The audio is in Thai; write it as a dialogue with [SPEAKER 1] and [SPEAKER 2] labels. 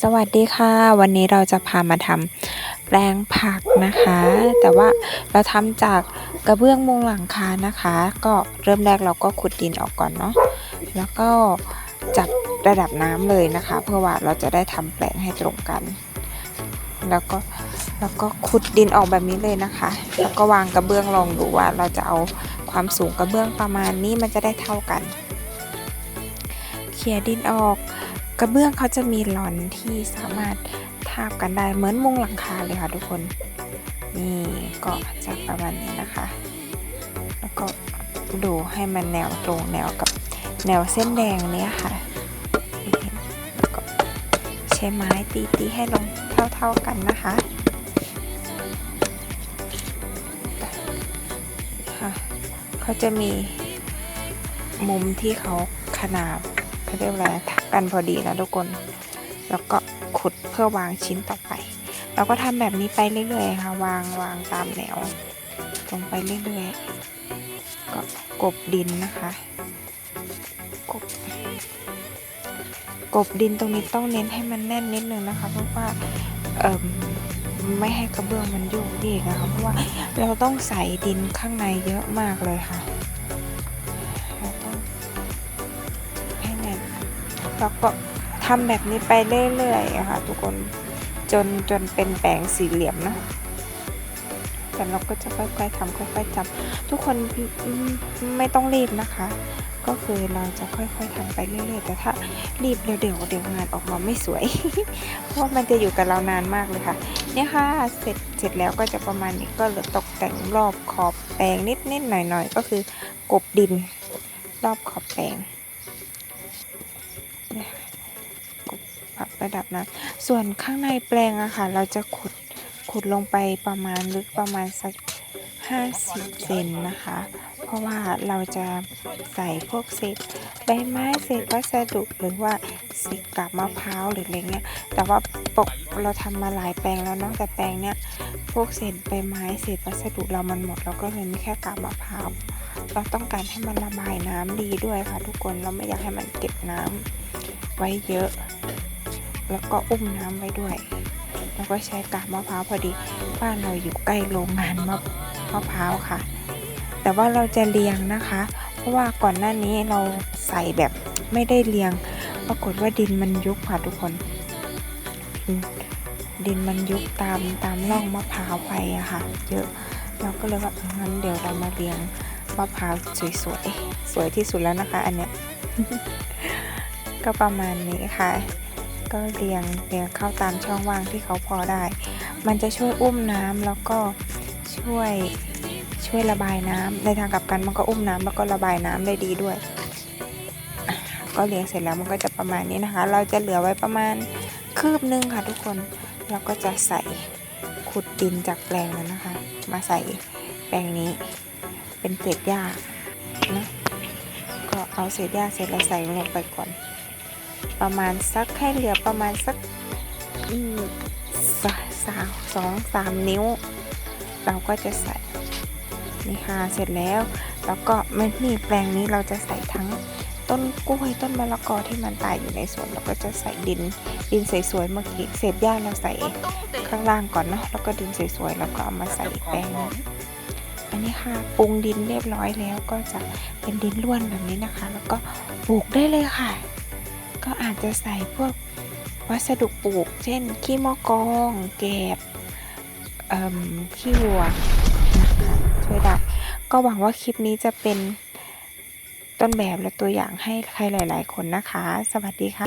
[SPEAKER 1] สวัสดีค่ะ วันนี้เราจะพามาทำแปลงผักนะคะ แต่ว่าเราทำจากกระเบื้องมุงหลังคานะคะ ก็เริ่มแรกเราก็ขุดดินออกก่อนเนาะแล้วก็จับระดับน้ำเลยนะคะ เพื่อว่าเราจะได้ทำแปลงให้ตรงกัน แล้วก็แล้วก็ขุดดินออกแบบนี้เลยนะคะ แล้วก็วางกระเบื้องลองดูว่าเราจะเอาความสูงกระเบื้องประมาณนี้มันจะได้เท่ากัน เขี่ยดินออก กระเบื้องเขาจะมีหลอนที่สามารถทาบกันได้เหมือนมุงหลังคาเลยค่ะทุกคน นี่ก็จะประมาณนี้นะคะ แล้วก็ดูให้มันแนวตรงแนวกับแนวเส้นแดงเนี้ยค่ะแล้วก็ใช้ไม้ตีตีให้ลงเท่าๆกันนะคะเขาจะมีมุมที่เขาขนาบเขาเรียกว่าอะไรทั กันพอดีนะทุกคน แล้วก็ขุดเพื่อวางชิ้นต่อไป เราก็ทำแบบนี้ไปเรื่อยๆค่ะ วางวางตามแนวตรงไปเรื่อยๆ ก็กบดินนะคะกบกบดินตรงนี้ต้องเน้นให้มันแน่นนิดนึงนะคะ เพราะว่าเอ่มไม่ให้กระเบื้องมันโยกเยกนะคะเพราะว่าเราต้องใส่ดินข้างในเยอะมากเลยค่ะ แล้วก็ทำแบบนี้ไปเรื่อยๆค่ะทุกคนจนจนเป็นแปลงสี่เหลี่ยมนะแต่เราก็จะค่อยๆทำค่อยๆจำทุกคนไม่ต้องรีบนะคะ ก็คือเราจะค่อยๆทำไปเรื่อยๆ แต่ถ้ารีบเดี๋ยวเดี๋ยวเดี๋ยวงานออกมาไม่สวย เพราะมันจะอยู่กับเรานานมากเลยค่ะ เนี่ยค่ะเสร็จเสร็จแล้วก็จะประมาณนี้ก็เหลือตกแต่งรอบขอบแปลงนิดๆหน่อยๆ ก็คือกบดินรอบขอบแปลงเนี่ยกบป รับระดับน้ำส่วนข้างในแปลงอะค่ะ เราจะขุดขุดลงไปประมาณลึกประมาณสัก 50 เซนนะคะ เพราะว่าเราจะใส่พวกเศษใบไม้เศษวัสดุหรือว่าเศษกาบมะพร้าวหรืออะไรเงี้ย แต่ว่าปกเราทำมาหลายแปลงแล้วนาะแต่แปลงเนี้ยพวกเศษใบไม้เศษวัสดุเรามันหมดเราก็เลยมีแค่กาบมะพร้าวเราต้องการให้มันระบายน้ำดีด้วยค่ะ ทุกคนเราไม่อยากให้มันเก็บน้ำไว้เยอะ แล้วก็อุ้มน้ำไว้ด้วย แล้วก็ใช้กาบมะพร้าวพอดีบ้านเราอยู่ใกล้โรงงานมะมะพร้าวค่ะ แต่ว่าเราจะเรียงนะคะ เพราะว่าก่อนหน้านี้เราใส่แบบไม่ได้เรียง ปรากฏว่าดินมันยุบค่ะทุกคน ดินมันยุบตามตามร่องมะพร้าวไปอะค่ะ เยอะเราก็เลยว่างั้นเดี๋ยวเรามาเรียงมะพร้าวสวยๆสวยที่สุดแล้วนะคะ อันเนี้ยก็ประมาณนี้ค่ะ ก็เรียงเรียงเข้าตามช่องว่างที่เขาพอได้ มันจะช่วยอุ้มน้ำแล้วก็ช่วยช่วยระบายน้ำในทางกลับกันมันก็อุ้มน้ำแล้วก็ระบายน้ำได้ดีด้วย ก็เรียงเสร็จแล้วมันก็จะประมาณนี้นะคะ เราจะเหลือไว้ประมาณคืบนึงค่ะทุกคนเราก็จะใส่ขุดดินจากแปลงนั้นนะคะ มาใส่แปลงนี้ เป็นเศษหญ้านะก็เอาเศษหญ้าเสร็จแล้วใส่ลงไปก่อน ประมาณสักให้เหลือประมาณสักสาสามสองสามนิ้ว เราก็จะใส่นี่ค่ะเสร็จแล้ว แล้วก็มันนี่แปลงนี้เราจะใส่ทั้งต้นกล้วยต้นมะละกอที่มันตายอยู่ในสวนเราก็จะใส่ดินดินสวยๆเมื่อกี้เศษหญ้าเราใส่ข้างล่างก่อนเนาะแล้วก็ดินสวยๆแล้วก็เอามาใส่แปลงนี้อันนี้ค่ะปรุงดินเรียบร้อยแล้วก็จะเป็นดินล้วนแบบนี้นะคะ แล้วก็ปลูกได้เลยค่ะ ก็อาจจะใส่พวกวัสดุปลูก เช่น ขี้มอกองแกบขี้วัวนะคะช่วยได้ก็หวังว่าคลิปนี้จะเป็นต้นแบบและตัวอย่างให้ใครหลาย ๆ คนนะคะ สวัสดีค่ะ